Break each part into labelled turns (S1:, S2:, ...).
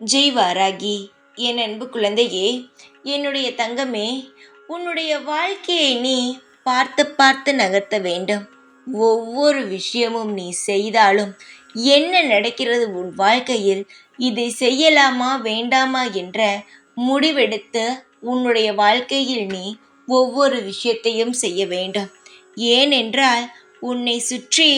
S1: ஜெய் வாராகி என் அன்பு குழந்தையே என்னுடைய தங்கமே உன்னுடைய வாழ்க்கையை நீ பார்த்து பார்த்து நகர்த்த வேண்டும். ஒவ்வொரு விஷயமும் நீ செய்தாலும் என்ன நடக்கிறது உன் வாழ்க்கையில்? இதை செய்யலாமா வேண்டாமா என்ற முடிவெடுத்து உன்னுடைய வாழ்க்கையில் நீ ஒவ்வொரு விஷயத்தையும் செய்ய வேண்டும். ஏனென்றால் உன்னை சுற்றி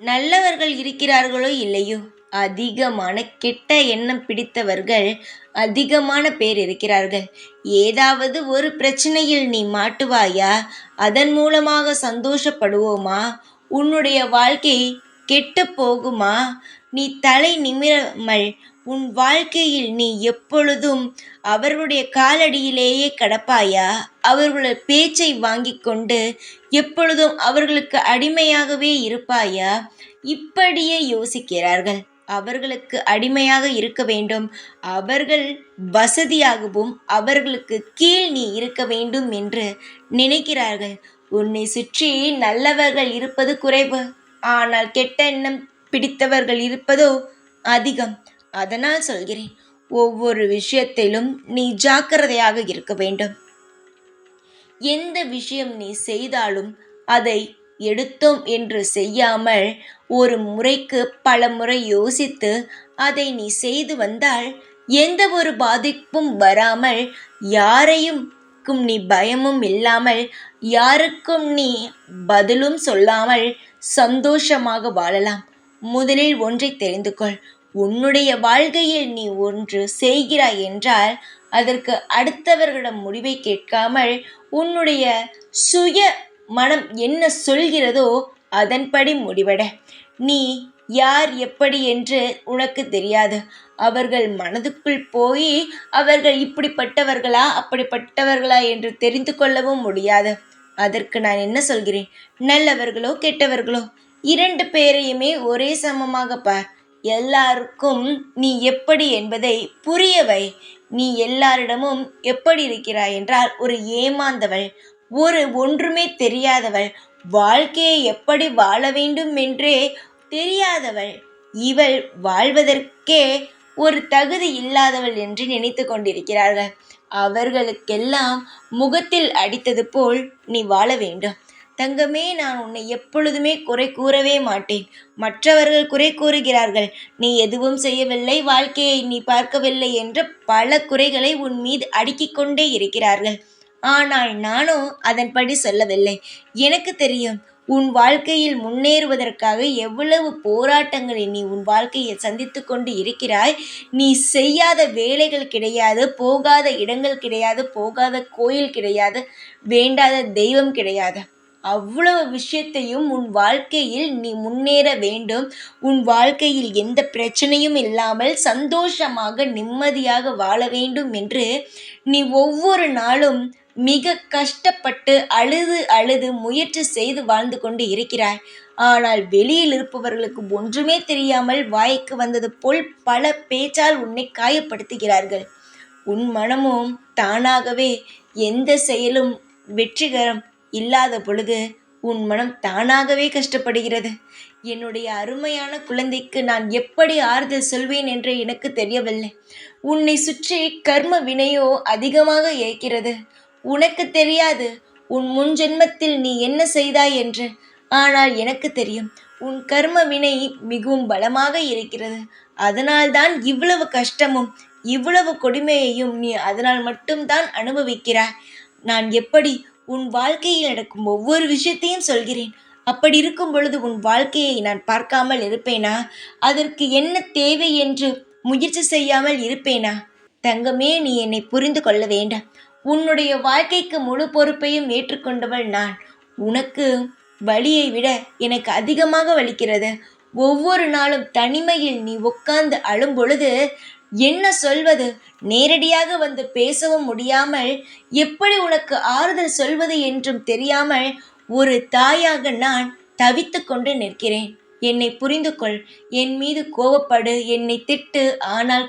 S1: நல்லவர்கள் இருக்கிறார்களோ இல்லையோ? அதிகமான கெட்ட எண்ணம் பிடித்தவர்கள் அதிகமான பேர் இருக்கிறார்கள். ஏதாவது ஒரு பிரச்சனையில் நீ மாட்டுவாயா? அதன் மூலமாக சந்தோஷப்படுவோமா? உன்னுடைய வாழ்க்கை கெட்டு போகுமா? நீ தலை நிமிரமல் உன் வாழ்க்கையில் நீ எப்பொழுதும் அவர்களுடைய காலடியிலேயே கடப்பாயா? அவர்களுடைய பேச்சை வாங்கி கொண்டு எப்பொழுதும் அவர்களுக்கு அடிமையாகவே இருப்பாயா? இப்படியே யோசிக்கிறார்கள். அவர்களுக்கு அடிமையாக இருக்க வேண்டும். அவர்கள் வசதியாகவும் அவர்களுக்கு கீழ் நீ இருக்க வேண்டும் என்று நினைக்கிறார்கள். உன்னை சுற்றி நல்லவர்கள் இருப்பது குறைவு. ஆனால் கெட்ட எண்ணம் பிடித்தவர்கள் இருப்பதோ அதிகம். அதனால் சொல்கிறேன் ஒவ்வொரு விஷயத்திலும் நீ ஜாக்கிரதையாக இருக்க வேண்டும். எந்த விஷயம் நீ செய்தாலும் அதை எடுத்தோம் என்று செய்யாமல் ஒரு முறைக்கு பல முறை யோசித்து அதை நீ செய்து வந்தால் எந்த ஒரு பாதிப்பும் வராமல் யாரையும் நீ பயமும் இல்லாமல் யாருக்கும் நீ பதிலும் சொல்லாமல் சந்தோஷமாக வாழலாம். முதலில் ஒன்றை தெரிந்து கொள். உன்னுடைய வாழ்க்கையில் நீ ஒன்று செய்கிறாய் என்றால் அதற்கு அடுத்தவர்களிடம் முடிவை கேட்காமல் உன்னுடைய சுய மனம் என்ன சொல்கிறதோ அதன்படி முடிவட. நீ யார் எப்படி என்று உனக்கு தெரியாது. அவர்கள் மனதுக்குள் போய் அவர்கள் இப்படிப்பட்டவர்களா அப்படிப்பட்டவர்களா என்று தெரிந்து கொள்ளவும் முடியாது. அதற்கு நான் என்ன சொல்கிறேன்? நல்லவர்களோ கெட்டவர்களோ? இரண்டு பேரையுமே ஒரே சமமாக பார் எல்லாருக்கும் நீ எப்படி என்பதை புரியவை நீ எல்லாரிடமும் எப்படி இருக்கிறாய் என்றால் ஒரு ஏமாந்தவள் ஒரு ஒன்றுமே தெரியாதவள். வாழ்க்கையை எப்படி வாழ வேண்டும் என்றே தெரியாதவள். இவள் வாழ்வதற்கே ஒரு தகுதி இல்லாதவள் என்று நினைத்து கொண்டிருக்கிறார்கள். அவர்களுக்கெல்லாம் முகத்தில் அடித்தது போல் நீ வாழ வேண்டும். தங்கமே நான் உன்னை எப்பொழுதுமே குறை கூறவே மாட்டேன். மற்றவர்கள் குறை கூறுகிறார்கள். நீ எதுவும் செய்யவில்லை வாழ்க்கையை நீ பார்க்கவில்லை என்ற பல குறைகளை உன் மீது அடுக்கிக் கொண்டே இருக்கிறார்கள். ஆனால் நானோ அதன்படி சொல்லவில்லை. எனக்கு தெரியும் உன் வாழ்க்கையில் முன்னேறுவதற்காக எவ்வளவு போராட்டங்களை நீ உன் வாழ்க்கையை சந்தித்து கொண்டு இருக்கிறாய். நீ செய்யாத வேலைகள் கிடையாது போகாத இடங்கள் கிடையாது போகாத கோயில் கிடையாது வேண்டாத தெய்வம் கிடையாது. அவ்வளவு விஷயத்தையும் உன் வாழ்க்கையில் நீ முன்னேற வேண்டும். உன் வாழ்க்கையில் எந்த பிரச்சனையும் இல்லாமல் சந்தோஷமாக நிம்மதியாக வாழ வேண்டும் என்று நீ ஒவ்வொரு நாளும் மிக கஷ்டப்பட்டு அழுது அழுது முயற்சி செய்து வாழ்ந்து கொண்டு இருக்கிறாய். ஆனால் வெளியில் இருப்பவர்களுக்கு ஒன்றுமே தெரியாமல் வாய்க்கு வந்தது போல் பல பேச்சால் உன்னை காயப்படுத்துகிறார்கள். உன் மனமும் தானாகவே எந்த செயலும் வெற்றிகரம் இல்லாத பொழுது உன் மனம் தானாகவே கஷ்டப்படுகிறது. என்னுடைய அருமையான குழந்தைக்கு நான் எப்படி ஆறுதல் சொல்வேன் என்று எனக்கு தெரியவில்லை. உன்னை சுற்றி கர்ம வினையோ அதிகமாக இருக்கிறது. உனக்கு தெரியாது. உன் முன் ஜென்மத்தில் நீ என்ன செய்தாய் என்று. ஆனால் எனக்கு தெரியும். உன் கர்ம வினை மிகவும் பலமாக இருக்கிறது. அதனால்தான் இவ்வளவு கஷ்டமும் இவ்வளவு கொடுமையையும் நீ அதனால் மட்டும்தான் அனுபவிக்கிறாய். நான் எப்படி உன் வாழ்க்கையில் நடக்கும் ஒவ்வொரு விஷயத்தையும் சொல்கிறேன். அப்படி இருக்கும் பொழுது உன் வாழ்க்கையை நான் பார்க்காமல் இருப்பேனா? அதற்கு என்ன தேவை என்று முயற்சி செய்யாமல் இருப்பேனா? தங்கமே நீ என்னை புரிந்து கொள்ள வேண்டாம். உன்னுடைய வாழ்க்கைக்கு முழு பொறுப்பையும் ஏற்றுக்கொண்டவள் நான். உனக்கு வழியை விட எனக்கு அதிகமாக வலிக்கிறது. ஒவ்வொரு நாளும் தனிமையில் நீ உட்கார்ந்து அழும் பொழுது என்ன சொல்வது? நேரடியாக வந்து பேசவும் முடியாமல் எப்படி உனக்கு ஆறுதல் சொல்வது என்றும் தெரியாமல் ஒரு தாயாக நான் தவித்து கொண்டு நிற்கிறேன். என்னை புரிந்து கொள் என் மீது கோபப்படு என்னை திட்டு. ஆனால்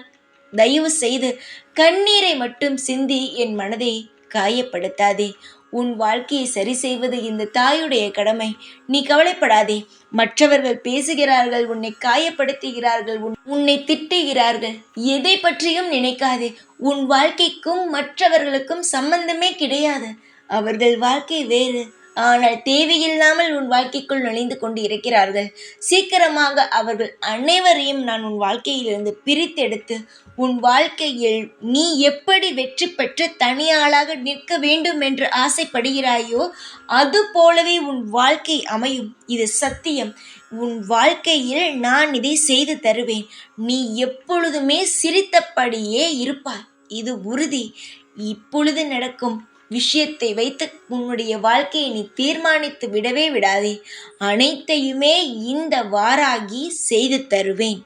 S1: தயவு செய்து கண்ணீரை மட்டும் சிந்தி என் மனதை காயப்படுத்தாதே. உன் வாழ்க்கையை சரி செய்வது இந்த தாயுடைய கடமை. நீ கவலைப்படாதே. மற்றவர்கள் பேசுகிறார்கள் உன்னை காயப்படுத்துகிறார்கள் உன்- உன்னை திட்டுகிறார்கள். எதை பற்றியும் நினைக்காதே. உன் வாழ்க்கைக்கும் மற்றவர்களுக்கும் சம்பந்தமே கிடையாது. அவர்கள் வாழ்க்கை வேறு. ஆனால் தேவையில்லாமல் உன் வாழ்க்கைக்குள் நுழைந்து கொண்டு இருக்கிறார்கள். சீக்கிரமாக அவர்கள் அனைவரையும் நான் உன் வாழ்க்கையிலிருந்து பிரித்தெடுத்து உன் வாழ்க்கையில் நீ எப்படி வெற்றி பெற்று தனியாளாக நிற்க வேண்டும் என்று ஆசைப்படுகிறாயோ அது போலவே உன் வாழ்க்கை அமையும். இது சத்தியம். உன் வாழ்க்கையில் நான் இதை செய்து தருவேன். நீ எப்பொழுதுமே சிரித்தபடியே இருப்பாய். இது உறுதி. இப்பொழுது நடக்கும். விஷயத்தை வைத்து உன்னுடைய வாழ்க்கையை நீ தீர்மானித்து விடவே விடாதே. அனைத்தையுமே இந்த வாராகி செய்து தருவேன்.